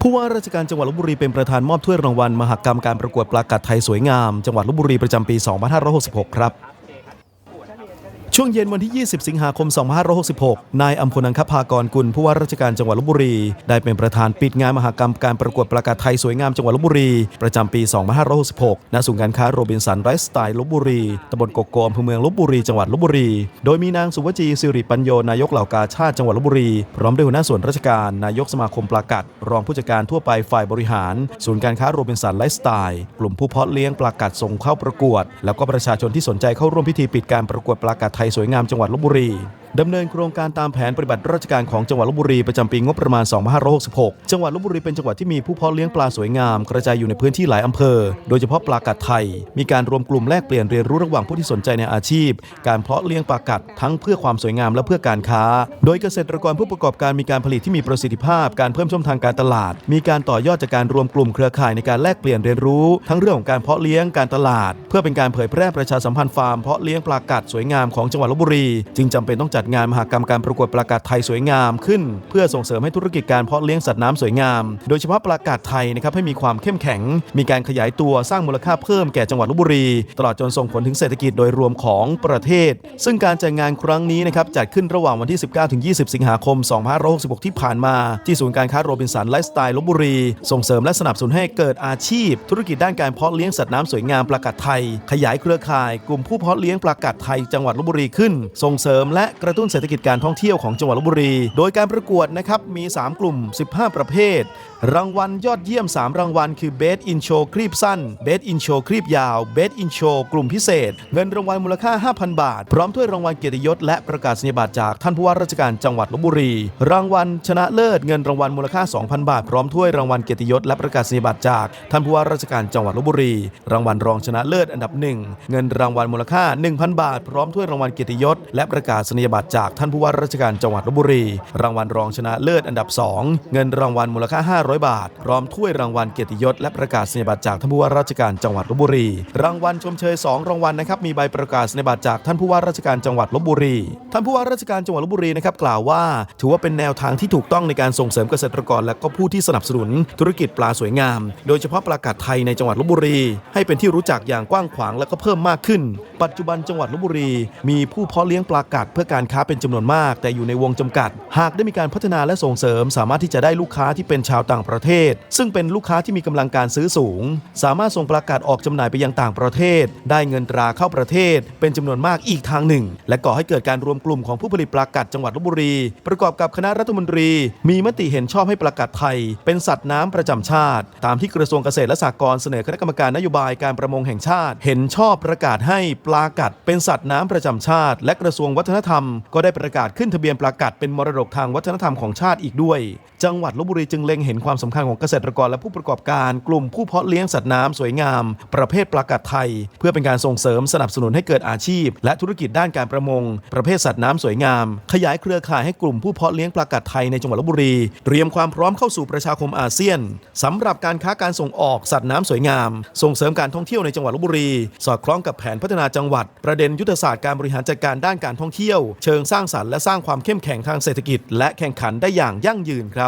ผู้ว่าราชการจังหวัดลบบุรีเป็นประธานมอบถ้วยรางวัล มหกรรมการประกวดปลากัดไทยสวยงาม จังหวัดลบบุรีประจำปี 2566 ครับ ช่วงเย็นวันที่ 20 สิงหาคม 2566 นายอัมพนังคภากรกุลผู้ว่าราชการจังหวัดลบบุรี ได้เป็นประธานปิดงานมหกรรมการประกวดปลากาศไทยสวยงามจังหวัดลบบุรี ประจำปี 2566 ณ ศูนย์การค้าโรบินสันไรฟ์สไตล์ลบบุรี ตำบลกกโกอำเภอเมืองลบบุรีจังหวัดลบบุรี โดยมีนางสุวจีสิริปัญโยนายกเหล่ากาชาติจังหวัดลบบุรี พร้อมด้วยหัวหน้าส่วนราชการ นายกสมาคมปลากัดรองผู้จัดการทั่วไปฝ่ายบริหาร ศูนย์การค้าโรบินสันไลฟ์สไตล์กลุ่มผู้เพาะเลี้ยงปลากัดส่งเข้าประกวด แล้วก็ประชาชนที่สนใจเข้าร่วมพิธีปิดการประกวดปลากัดไทยสวยงามจังหวัดลบบุรี ดำเนินโครงการตามแผนปฏิบัติราชการของจังหวัดลบบุรีประจำปีงบประมาณ 2566 จังหวัดลบบุรีเป็นจังหวัดที่มีผู้เพาะเลี้ยงปลาสวยงาม กระจายอยู่ในพื้นที่หลายอำเภอ โดยเฉพาะปลากัดไทย มีการรวมกลุ่มแลกเปลี่ยนเรียนรู้ระหว่างผู้ที่สนใจในอาชีพ การเพาะเลี้ยงปลากัดทั้งเพื่อความสวยงามและเพื่อการค้า โดยเกษตรกรผู้ประกอบการมีการผลิตที่มีประสิทธิภาพ การเพิ่มช่องทางการตลาด มีการต่อยอดจากการรวมกลุ่มเครือข่ายในการแลกเปลี่ยนเรียนรู้ ทั้งเรื่องของการเพาะเลี้ยงการตลาด เพื่อเป็นการเผยแพร่ประชาสัมพันธ์ฟาร์มเพาะเลี้ยงปลากัดสวยงามของจังหวัดลบบุรี จึงจำเป็นต้องจัดงานมหกรรมการประกวดปลากัดไทยสวยงามขึ้น เพื่อส่งเสริมให้ธุรกิจการเพาะเลี้ยงสัตว์น้ำสวยงาม โดยเฉพาะปลากัดไทยนะครับให้มีความเข้มแข็ง มีการขยายตัวสร้างมูลค่าเพิ่มแก่จังหวัดลบบุรี ตลอดจนส่งผลถึงเศรษฐกิจโดยรวมของประเทศ ซึ่งการจัดงานครั้งนี้นะครับจัดขึ้นระหว่างวันที่ 19ถึง20 สิงหาคม 2566 ที่ผ่านมา ที่ศูนย์การค้าโรบินสันไลฟ์สไตล์ลบบุรี ส่งเสริมและสนับสนุนให้เกิดอาชีพ ธุรกิจด้านการเพาะเลี้ยงสัตว์น้ำสวยงามปลากัดไทย ขยายเครือข่าย กลุ่มผู้เพาะเลี้ยงปลากัดไทยจังหวัดลบบุรีขึ้น ส่งเสริมและกระตุ้นเศรษฐกิจการท่องเที่ยวของจังหวัดลบบุรี โดยการประกวดนะครับมี 3 กลุ่ม 15 ประเภท รางวัลยอดเยี่ยม 3 รางวัล คือ Best in Show ครีบสั้น Best in Show ครีบยาว Best in Show กลุ่มพิเศษ เงินรางวัลมูลค่า 5,000 บาท พร้อมถ้วยรางวัลเกียรติยศและประกาศนียบัตรจากท่านผู้ว่าราชการจังหวัดลบบุรี รางวัลชนะเลิศเงินรางวัลมูลค่า 2,000 บาท พร้อมถ้วยรางวัลเกียรติยศและประกาศนียบัตรจากท่านผู้ว่าราชการจังหวัดลบบุรี รางวัลรองชนะเลิศอันดับหนึ่งเงินรางวัลมูลค่า 1,000 บาท พร้อมถ้วยรางวัลเกียรติยศและประกาศนียบัตรจากท่านผู้ว่าราชการจังหวัดลบบุรี รางวัลรองชนะเลิศอันดับ 2 เงินรางวัลมูลค่า 500 บาท พร้อมถ้วยรางวัลเกียรติยศและประกาศนียบัตรจากท่านผู้ว่าราชการจังหวัดลบบุรี รางวัลชมเชย 2 รางวัลนะครับมีใบประกาศนียบัตรจากท่านผู้ว่าราชการจังหวัดลบบุรี ท่านผู้ว่าราชการจังหวัดลบบุรีนะครับกล่าวว่า ถือว่าเป็นแนวทางที่ถูกต้องในการส่งเสริมเกษตรกร และก็ผู้ที่สนับสนุน ธุรกิจปลาสวยงาม โดยเฉพาะปลากัดไทยในจังหวัดลบบุรี ให้เป็นที่รู้จักอย่างกว้างขวางและก็เพิ่มมากขึ้น ปัจจุบันจังหวัดลบบุรี มีผู้เพาะเลี้ยงปลากัดเพื่อการค้าเป็นจำนวนมาก แต่อยู่ในวงจำกัด หากได้มีการพัฒนาและส่งเสริม สามารถที่จะได้ลูกค้าที่เป็นชาวต่างประเทศ ซึ่งเป็นลูกค้าที่มีกำลังการซื้อสูง สามารถส่งปลากัดออกจำหน่ายไปยังต่างประเทศ ได้เงินตราเข้าประเทศ เป็นจำนวนมากอีกทางหนึ่ง และก่อให้เกิดการรวมกลุ่มของผู้ผลิตปลากัดจังหวัดลบบุรี ประกอบกับคณะรัฐมนตรี มีมติเห็นชอบให้ปลากัดไทย เป็นสัตว์น้ำประจำชาติ ตามที่กระทรวงเกษตรและสหกรณ์เสนอคณะกรรมการนโยบายการประมงแห่งชาติ เห็นชอบประกาศให้ปลากัด เป็นสัตว์น้ำประจำชาติ และกระทรวงวัฒนธรรมก็ได้ประกาศขึ้นทะเบียนประกาศเป็นมรดกทางวัฒนธรรมของชาติอีกด้วยจังหวัดลบบุรีจึงเล็งเห็นความสำคัญของเกษตรกรและผู้ประกอบการ กลุ่มผู้เพาะเลี้ยงสัตว์น้ำสวยงาม ประเภทปลากัดไทย เพื่อเป็นการส่งเสริมสนับสนุนให้เกิดอาชีพ และธุรกิจด้านการประมง ประเภทสัตว์น้ำสวยงาม ขยายเครือข่ายให้กลุ่มผู้เพาะเลี้ยงปลากัดไทยในจังหวัดลบบุรี เตรียมความพร้อมเข้าสู่ประชาคมอาเซียนสำหรับการค้าการส่งออกสัตว์น้ำสวยงาม ส่งเสริมการท่องเที่ยวในจังหวัดลบบุรี สอดคล้องกับแผนพัฒนาจังหวัด ประเด็นยุทธศาสตร์การบริหารจัดการด้านการท่องเที่ยว เชิงสร้างสรรค์และสร้างความเข้มแข็งทางเศรษฐกิจ และแข่งขันได้อย่างยั่งยืนครับ